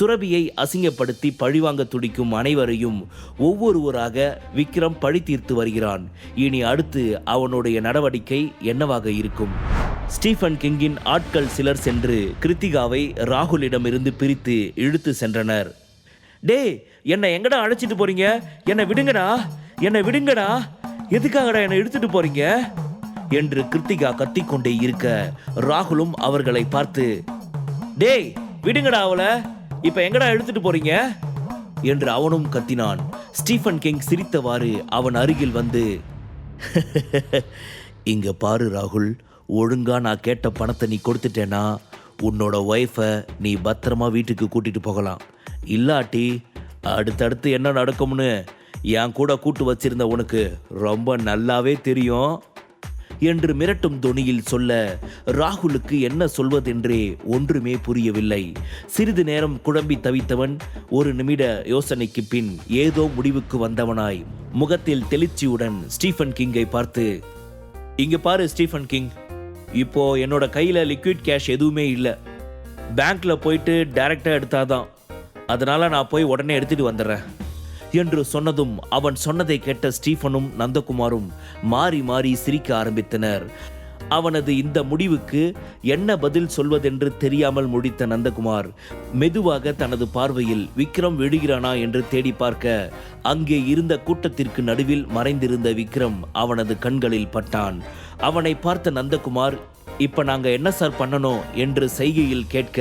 சுரபியை அசிங்கப்படுத்தி பழிவாங்க துடிக்கும் அனைவரையும் ஒவ்வொருவராக விக்ரம் பழி தீர்த்து வருகிறான். இனி அடுத்து அவனுடைய நடவடிக்கை என்னவாக இருக்கும்? ஸ்டீஃபன் கிங்கின் ஆட்கள் சிலர் சென்று கிருத்திகாவை ராகுலிடமிருந்து பிரித்து இழுத்து சென்றனர். டேய் என்னை எங்கடா அழைச்சிட்டு போறீங்க? என்னை விடுங்கடா. என்னை விடுங்கடா. எதுக்காகடா என்னை இழுத்துட்டு போறீங்க? என்று கிருத்திகா கத்திக்கொண்டே இருக்க ராகுலும் அவர்களை பார்த்து டேய் விடுங்கடா அவளை. இப்ப எங்கடா எடுத்துட்டு போறீங்க? என்று அவனும் கத்தினான். ஸ்டீஃபன் கிங் சிரித்தவாறு அவன் அருகில் வந்து இங்க பாரு ராகுல் ஒழுங்கா நான் கேட்ட பணத்தை நீ கொடுத்துட்டேனா உன்னோட ஒய்ஃபை நீ பத்திரமா வீட்டுக்கு கூட்டிட்டு போகலாம். இல்லாட்டி அடுத்தடுத்து என்ன நடக்கும்னு என் கூட கூட்டு வச்சிருந்த உனக்கு ரொம்ப நல்லாவே தெரியும். என்று மிரட்டும் தொனியில் சொல்ல ராகுலுக்கு என்ன சொல்வதென்றே ஒன்றுமே புரியவில்லை. சிறிது நேரம் குழம்பி தவித்தவன் ஒரு நிமிட யோசனைக்கு பின் ஏதோ முடிவுக்கு வந்தவனாய் முகத்தில் தெளிச்சியுடன் ஸ்டீஃபன் கிங்கை பார்த்து இங்க பாரு ஸ்டீஃபன் கிங் இப்போ என்னோட கையில லிக்விட் கேஷ் எதுவுமே இல்லை. பேங்க்ல போயிட்டு டைரக்டா எடுத்தாதான். அதனால நான் போய் உடனே எடுத்துட்டு வந்துடுறேன். என்று சொன்னதும் அவன் சொன்னதை கேட்ட ஸ்டீஃபனும் நந்தகுமாரும் மாறி மாறி சிரிக்க ஆரம்பித்தனர். அவனது இந்த முடிவுக்கு என்ன பதில் சொல்வதென்று தெரியாமல் முடித்த நந்தகுமார் மெதுவாக தனது பார்வையில் விக்ரம் விழுகிறானா என்று தேடி பார்க்க அங்கே இருந்த கூட்டத்திற்கு நடுவில் மறைந்திருந்த விக்ரம் அவனது கண்களில் பட்டான். அவனை பார்த்த நந்தகுமார் இப்ப நாங்க என்ன சார் பண்ணணும்? என்று செய்கையில் கேட்க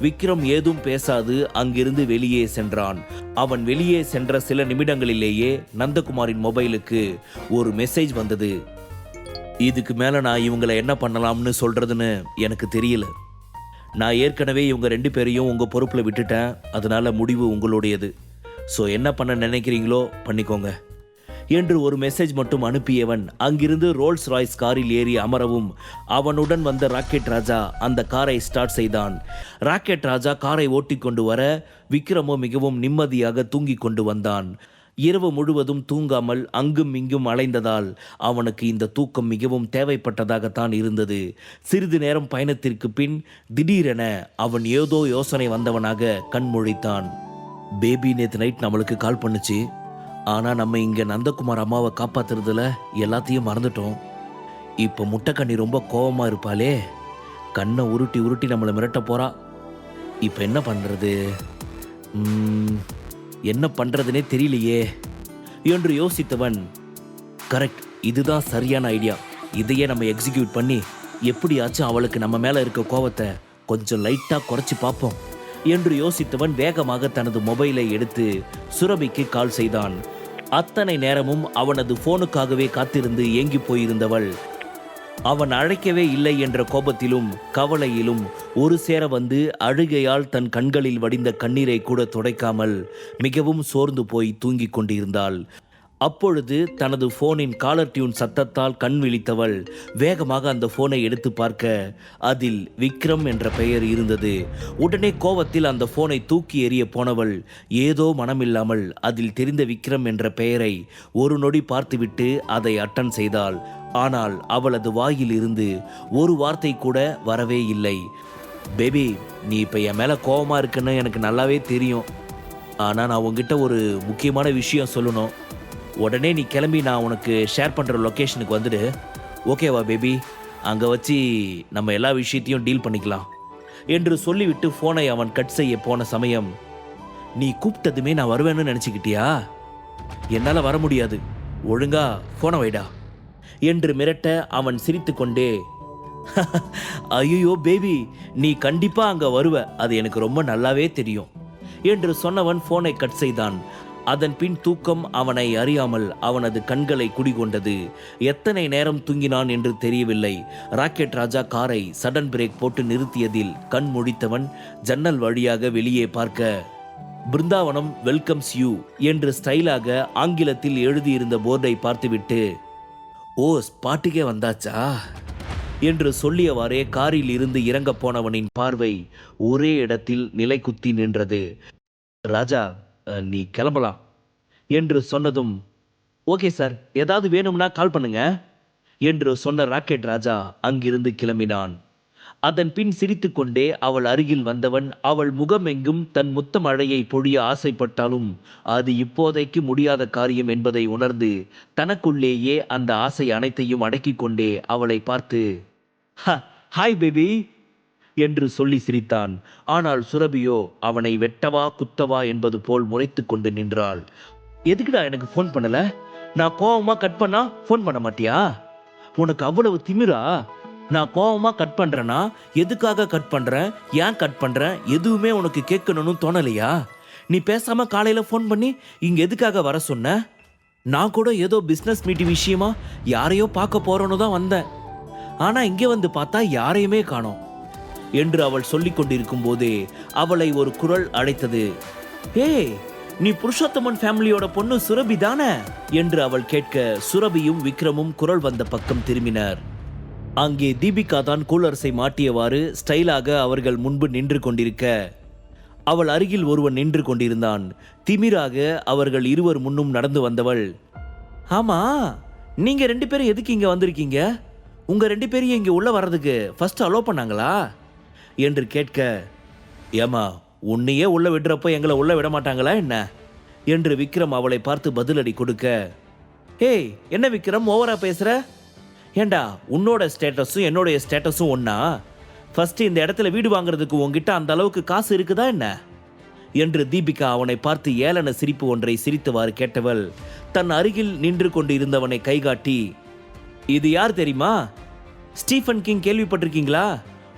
விக்ரம் ஏதும் பேசாது அங்கிருந்து வெளியே சென்றான். அவன் வெளியே சென்ற சில நிமிடங்களிலேயே நந்தகுமாரின் மொபைலுக்கு ஒரு மெசேஜ் வந்தது. இதுக்கு மேல நான் இவங்களை என்ன பண்ணலாம்னு சொல்றதுன்னு எனக்கு தெரியல. நான் ஏற்கனவே இவங்க ரெண்டு பேரையும் உங்க பொறுப்புல விட்டுட்டேன். அதனால முடிவு உங்களுடையது. ஸோ என்ன பண்ண நினைக்கிறீங்களோ பண்ணிக்கோங்க. என்று ஒரு மெசேஜ் மட்டும் அனுப்பியவன். அங்கிருந்து ரோல்ஸ் ராய்ஸ் காரில் ஏறி அமரவும் அவனுடன் வந்த ராக்கெட் ராஜா அந்த காரை ஸ்டார்ட் செய்தான். ராக்கெட் ராஜா காரை ஓட்டிக்கொண்டு வர விக்ரமோ மிகவும் நிம்மதியாக தூங்கிக் கொண்டு வந்தான். இரவு முழுவதும் தூங்காமல் அங்கும் இங்கும் அலைந்ததால் அவனுக்கு இந்த தூக்கம் மிகவும் தேவைப்பட்டதாகத்தான் இருந்தது. சிறிது நேரம் பயணத்திற்கு பின் திடீரென அவன் ஏதோ யோசனை வந்தவனாக கண்மொழித்தான் பேபி நேத்து நைட் நம்மளுக்கு கால் பண்ணுச்சு. ஆனால் நம்ம இங்கே நந்தகுமார் அம்மாவை காப்பாத்துறதுல எல்லாத்தையும் மறந்துட்டோம். இப்போ முட்டைக்கண்ணி ரொம்ப கோபமாக இருப்பாளே. கண்ணை உருட்டி உருட்டி நம்மளை மிரட்ட போகிறா இப்போ என்ன பண்ணுறது என்ன பண்ணுறதுனே தெரியலையே. என்று யோசித்தவன் கரெக்ட் இதுதான் சரியான ஐடியா. இதையே நம்ம எக்ஸிக்யூட் பண்ணி எப்படியாச்சும் அவளுக்கு நம்ம மேலே இருக்க கோவத்தை கொஞ்சம் லைட்டாக குறைச்சி பார்ப்போம். என்று யோசித்தவன் வேகமாக தனது மொபைலை எடுத்து சுரபிக்கு கால் செய்தான். அத்தனை நேரமும் அவனது போனுக்காகவே காத்திருந்து ஏங்கி போயிருந்தவள். அவன் அழைக்கவே இல்லை என்ற கோபத்திலும் கவலையிலும் ஒரு சேர வந்து அழுகையால் தன் கண்களில் வடிந்த கண்ணீரை கூட துடைக்காமல் மிகவும் சோர்ந்து போய் தூங்கிக் கொண்டிருந்தாள். அப்பொழுது தனது போனின் காலர் டியூன் சத்தத்தால் கண் விழித்தவள். வேகமாக அந்த போனை எடுத்து பார்க்க அதில் விக்ரம் என்ற பெயர் இருந்தது. உடனே கோவத்தில் அந்த போனை தூக்கி எறிய போனவள் ஏதோ மனமில்லாமல் அதில் தெரிந்த விக்ரம் என்ற பெயரை ஒரு நொடி பார்த்துவிட்டு அதை அட்டன் செய்தாள். ஆனால் அவளது வாயில் இருந்து ஒரு வார்த்தை கூட வரவே இல்லை. பேபி நீ இப்போ என் மேலே கோபமாக இருக்குன்னு எனக்கு நல்லாவே தெரியும். ஆனால் நான் உங்ககிட்ட ஒரு முக்கியமான விஷயம் சொல்லணும். உடனே நீ கிளம்பி நான் உனக்கு ஷேர் பண்ணுற லொக்கேஷனுக்கு வந்துடு. ஓகேவா பேபி அங்கே வச்சு நம்ம எல்லா விஷயத்தையும் டீல் பண்ணிக்கலாம். என்று சொல்லிவிட்டு ஃபோனை அவன் கட் செய்ய போன சமயம் நீ கூப்பிட்டதுமே நான் வருவேன்னு நினச்சிக்கிட்டியா? என்னால் வர முடியாது. ஒழுங்கா ஃபோனை வைடா. என்று மிரட்ட அவன் சிரித்துக்கொண்டே ஐயோ பேபி நீ கண்டிப்பாக அங்கே வருவ. அது எனக்கு ரொம்ப நல்லாவே தெரியும். என்று சொன்னவன் ஃபோனை கட் செய்தான். அதன் பின் தூக்கம் அவனை அறியாமல் அவனது கண்களை குடிகொண்டது. எத்தனை நேரம் தூங்கினான் என்று தெரியவில்லை. ராக்கெட் ராஜா காரை சடன் பிரேக் போட்டு நிறுத்தியதில் கண் முழித்தவன் ஜன்னல் வழியாக வெளியே பார்க்க பிருந்தாவனம் வெல்கம்ஸ் யூ என்று ஸ்டைலாக ஆங்கிலத்தில் எழுதியிருந்த போர்டை பார்த்துவிட்டு ஓ ஸ்பாட்டுக்கே வந்தாச்சா? என்று சொல்லியவாறே காரில் இருந்து இறங்கப் போனவனின் பார்வை ஒரே இடத்தில் நிலைக்குத்தி நின்றது. ராஜா நீ கிளம்பலாம். என்று சொன்னதும் ஓகே சார் ஏதாவது வேணும்னா கால் பண்ணுங்க. என்று சொன்ன ராக்கெட் ராஜா அங்கிருந்து கிளம்பினான். அதன் பின் சிரித்துக்கொண்டே அவள் அருகில் வந்தவன் அவள் முகமெங்கும் தன் முத்த மழையை பொழிய ஆசைப்பட்டாலும் அது இப்போதைக்கு முடியாத காரியம் என்பதை உணர்ந்து தனக்குள்ளேயே அந்த ஆசை அனைத்தையும் அடக்கிக் கொண்டே அவளை பார்த்து ஹாய் பேபி. என்று சொல்லி சிரித்தான். ஆனால் சுரபியோ அவனை வெட்டவா குத்தவா என்பது போல் முறைத்து கொண்டு நின்றாள். எதுக்குடா எனக்கு ஃபோன் பண்ணல? நான் கோவமா கட் பண்ணா ஃபோன் பண்ண மாட்டியா? உனக்கு அவ்வளவு திமிரா? நான் கோவமா கட் பண்றேனா? எதுக்காக கட் பண்றேன் ஏன் கட் பண்றேன் எதுவுமே உனக்கு கேட்கணும்னு தோணலையா? நீ பேசாம காலையில ஃபோன் பண்ணி இங்க எதுக்காக வர சொன்ன? நான் கூட ஏதோ பிசினஸ் மீட்டிங் விஷயமா யாரையோ பார்க்க போறோன்னு தான் வந்தேன். ஆனா இங்கே வந்து பார்த்தா யாரையுமே காணோம். என்று அவள் சொல்லிக் கொண்டிருக்கும் போதே அவளை ஒரு குரல் அழைத்தது. ஏய் நீ புருஷோத்தமன் ஃபேமிலியோட பொண்ணு சுரபி தானே? என்று அவள் கேட்க சுரபியும் விக்ரமும் குரல் வந்த பக்கம் திரும்பினர். அங்கே தீபிகா தான் கூலரசை மாட்டியவாறு ஸ்டைலாக அவர்கள் முன்பு நின்று கொண்டிருக்க. அவள் அருகில் ஒருவன் நின்று கொண்டிருந்தான். திமிராக அவர்கள் இருவர் முன்னும் நடந்து வந்தவள். ஆமா நீங்க ரெண்டு பேரும் எதுக்கு இங்க வந்திருக்கீங்க? உங்க ரெண்டு பேரையும் இங்க உள்ள வர்றதுக்கு ஃபர்ஸ்ட் அலோ பண்ணாங்களா? என்று கேட்க ஏமா உன்னையே உள்ள விடுறப்போ எங்களை உள்ள விட மாட்டாங்களா என்ன? என்று விக்ரம் அவளை பார்த்து பதிலடி கொடுக்க ஏய் என்ன விக்ரம் ஓவரா பேசுற? ஏண்டா உன்னோட ஸ்டேட்டஸும் என்னோடைய ஸ்டேட்டஸும் ஒன்னா ஃபர்ஸ்ட் இந்த இடத்துல வீடு வாங்குறதுக்கு உங்ககிட்ட அந்த அளவுக்கு காசு இருக்குதா என்ன? என்று தீபிகா அவனை பார்த்து ஏளன சிரிப்பு ஒன்றை சிரித்தவாறு கேட்டவள் தன் அருகில் நின்று கொண்டு இருந்தவனை கைகாட்டி இது யார் தெரியுமா? ஸ்டீஃபன் கிங் கேள்விப்பட்டிருக்கீங்களா?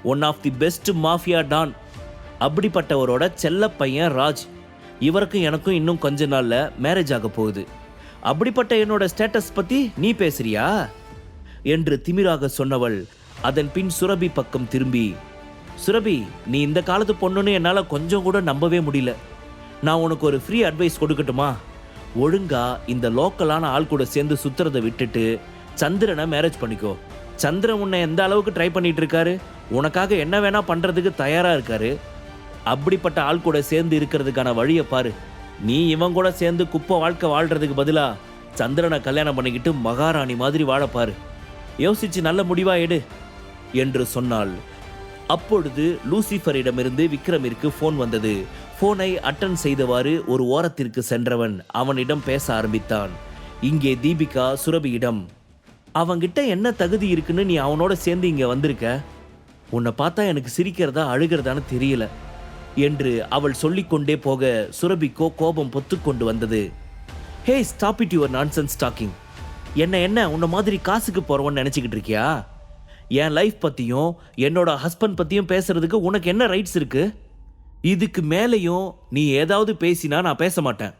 One of the best mafia don அப்படிப்பட்டவரோட செல்ல பையன் ராஜ். இவருக்கும் எனக்கும் இன்னும் கொஞ்ச நாளில் மேரேஜ் ஆக போகுது. அப்படிப்பட்ட என்னோட ஸ்டேட்டஸ் பற்றி நீ பேசுறியா? என்று திமிராக சொன்னவள் அதன் பின் சுரபி பக்கம் திரும்பி. சுரபி நீ இந்த காலத்து பொண்ணுன்னு என்னால் கொஞ்சம் கூட நம்பவே முடியல. நான் உனக்கு ஒரு ஃப்ரீ அட்வைஸ் கொடுக்கட்டுமா? ஒழுங்கா இந்த லோக்கலான ஆள் கூட சேர்ந்து சுத்துறதை விட்டுட்டு சந்திரனை மேரேஜ் பண்ணிக்கோ. சந்திரன் உன்னை எந்த அளவுக்கு ட்ரை பண்ணிட்டு இருக்காரு? உனக்காக என்ன வேணா பண்ணுறதுக்கு தயாராக இருக்காரு. அப்படிப்பட்ட ஆள் கூட சேர்ந்து இருக்கிறதுக்கான வழியை பாரு. நீ இவன் கூட சேர்ந்து குப்பை வாழ்க்கை வாழ்கிறதுக்கு பதிலாக சந்திரனை கல்யாணம் பண்ணிக்கிட்டு மகாராணி மாதிரி வாழப்பாரு யோசிச்சு நல்ல முடிவா எடு என்று சொன்னாள். அப்பொழுது லூசிஃபரிடமிருந்து விக்ரமிற்கு ஃபோன் வந்தது. ஃபோனை அட்டன் செய்தவாறு ஒரு ஓரத்திற்கு சென்றவன் அவனிடம் பேச ஆரம்பித்தான். இங்கே தீபிகா சுரபியிடம் அவன்கிட்ட என்ன தகுதி இருக்குன்னு நீ அவனோட சேர்ந்து இங்கே வந்திருக்க? உன்னை பார்த்தா எனக்கு சிரிக்கிறதா அழுகிறதான்னு தெரியல என்று அவள் சொல்லிக்கொண்டே போக சுரபிக்கோ கோபம் பொத்துக்கொண்டு வந்தது. Hey stop it your nonsense talking என்ன என்ன உன்னை மாதிரி காசுக்கு போறவன்னு நினச்சிக்கிட்டு இருக்கியா? என் லைஃப் பற்றியும் என்னோட ஹஸ்பண்ட் பற்றியும் பேசுறதுக்கு உனக்கு என்ன ரைட்ஸ் இருக்கு? இதுக்கு மேலேயும் நீ ஏதாவது பேசினா நான் பேச மாட்டேன்.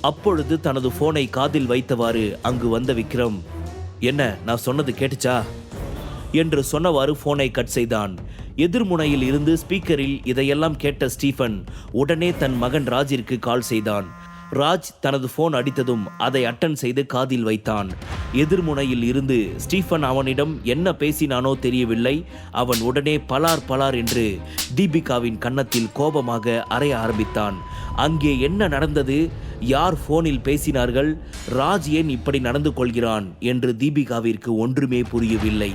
அப்பொழுது தனது ஃபோனை காதில் வைத்தவாறு அங்கு வந்த விக்ரம் என்ன நான் சொன்னது கேட்டுச்சா? என்று சொன்னவாறு போனை கட் செய்தான். எதிர்முனையில் இருந்து ஸ்பீக்கரில் இதையெல்லாம் கேட்ட ஸ்டீஃபன் உடனே தன் மகன் ராஜிற்கு கால் செய்தான். ராஜ் தனது போன் அடித்ததும் அதை அட்டன் செய்து காதில் வைத்தான். எதிர்முனையில் இருந்து ஸ்டீஃபன் அவனிடம் என்ன பேசினானோ தெரியவில்லை. அவன் உடனே பலார் பலார் என்று தீபிகாவின் கன்னத்தில் கோபமாக அறைய ஆரம்பித்தான். அங்கே என்ன நடந்தது? யார் போனில் பேசினார்கள்? ராஜ் ஏன் இப்படி நடந்து கொள்கிறான்? என்று தீபிகாவிற்கு ஒன்றுமே புரியவில்லை.